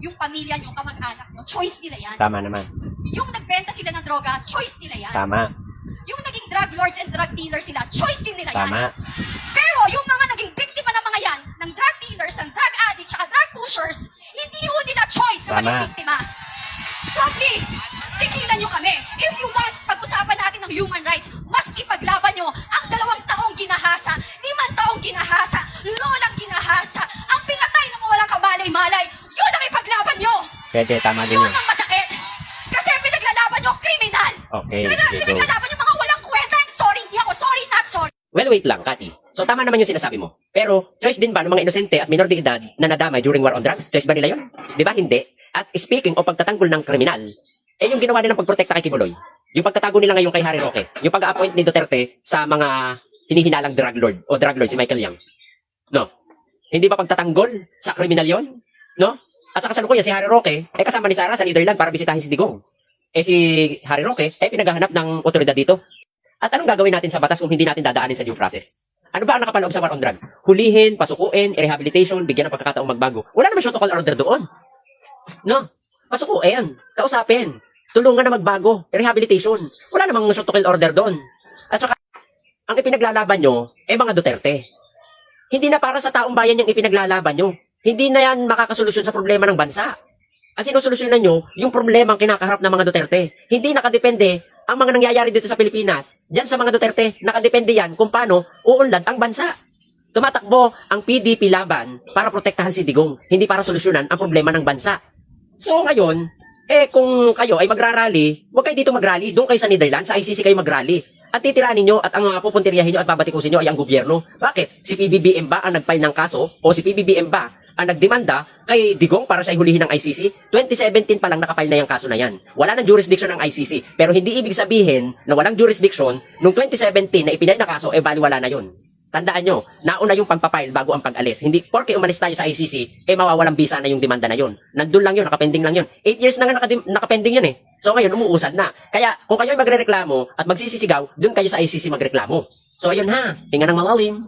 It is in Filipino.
yung pamilya nyo, kamag-anak nyo, choice nila yan. Tama naman. Yung nagbenta sila ng droga, choice nila yan. Tama. Yung naging drug lords and drug dealers sila, choice din nila yan. Tama. Pero yung mga naging biktima ng mga yan, ng drug dealers, ng drug addicts, saka drug pushers, hindi ho nila choice na maging Tama. biktima. So please, tigilan nyo kami. If you want, pag-usapan natin ng human rights, mas ipaglaban nyo ang dalawang taong ginahasa, limang taong ginahasa, lolang ginahasa, ang pinatay na walang kamalay-malay, yun ang ipaglaban nyo. Pwede, tama din Yun yun. ang masakit. Kasi pinaglalaban nyo ang kriminal. Okay, Pinag- sige, go. Pinaglalaban yung mga walang kwenta. I'm sorry, hindi ako sorry, not sorry. Well, wait lang, Kati. So, tama naman yung sinasabi mo. Pero, choice din ba ng mga inosente at minor de edad na nadamay during war on drugs? Choice ba nila yun? Di ba? Hindi. At speaking o pagtatanggol ng kriminal, eh yung ginawa nilang pagprotekta kay Kibuloy, yung pagtatago nila ngayon kay Harry Roque, yung pag-appoint ni Duterte sa mga hinihinalang drug lord o drug lord si Michael Yang. No? Hindi ba pagtatanggol sa kriminal yon? No? At sa kasalukuyan, si Harry Roque, eh kasama ni Sarah sa Netherlands para bisitahin si Digong. Eh si Harry Roque, eh pinaghahanap ng otoridad dito. At anong gagawin natin sa batas kung hindi natin dadaanin sa due process? Ano ba ang nakapaloob sa war on drugs? Hulihin, pasukuin, rehabilitation, bigyan ng pagkakataong magbago. Wala naman protocol order doon. No? Pasukuin, kausapin, tulungan na magbago, rehabilitation. Wala namang protocol order doon. At saka, ang ipinaglalaban nyo, eh mga Duterte. Hindi na para sa taong bayan yung ipinaglalaban nyo. Hindi na yan makakasolusyon sa problema ng bansa. Ang sinusolusyonan nyo, yung problema ang kinakaharap ng mga Duterte. Hindi nakadepende ang mga nangyayari dito sa Pilipinas. Diyan sa mga Duterte, nakadepende yan kung paano uunlad ang bansa. Tumatakbo ang PDP laban para protektahan si Digong, hindi para solusyonan ang problema ng bansa. So ngayon, eh kung kayo ay magrarally, huwag kayo dito magrally, doon kayo sa Netherlands, sa ICC kayo magrally. At titiranin nyo at ang uh, pupuntiryahin nyo at babatikusin nyo ay ang gobyerno. Bakit? Si PBBM ba ang nagfile ng kaso o si PBBM ba ang nagdemanda kay Digong para siya hulihin ng ICC? 2017 pa lang nakapile na yung kaso na yan. Wala nang jurisdiction ng ICC. Pero hindi ibig sabihin na walang jurisdiction nung 2017 na ipinay na kaso, eh baliwala na yun. Tandaan nyo, nauna yung pampapile bago ang pag-alis. Hindi, porke umalis tayo sa ICC, eh mawawalang bisa na yung demanda na yun. Nandun lang yun, nakapending lang yun. 8 years na nga nakapending yun eh. So ngayon, umuusad na. Kaya, kung kayo ay magre-reklamo at magsisisigaw, dun kayo sa ICC magreklamo. So ayun ha, hinga ng malalim.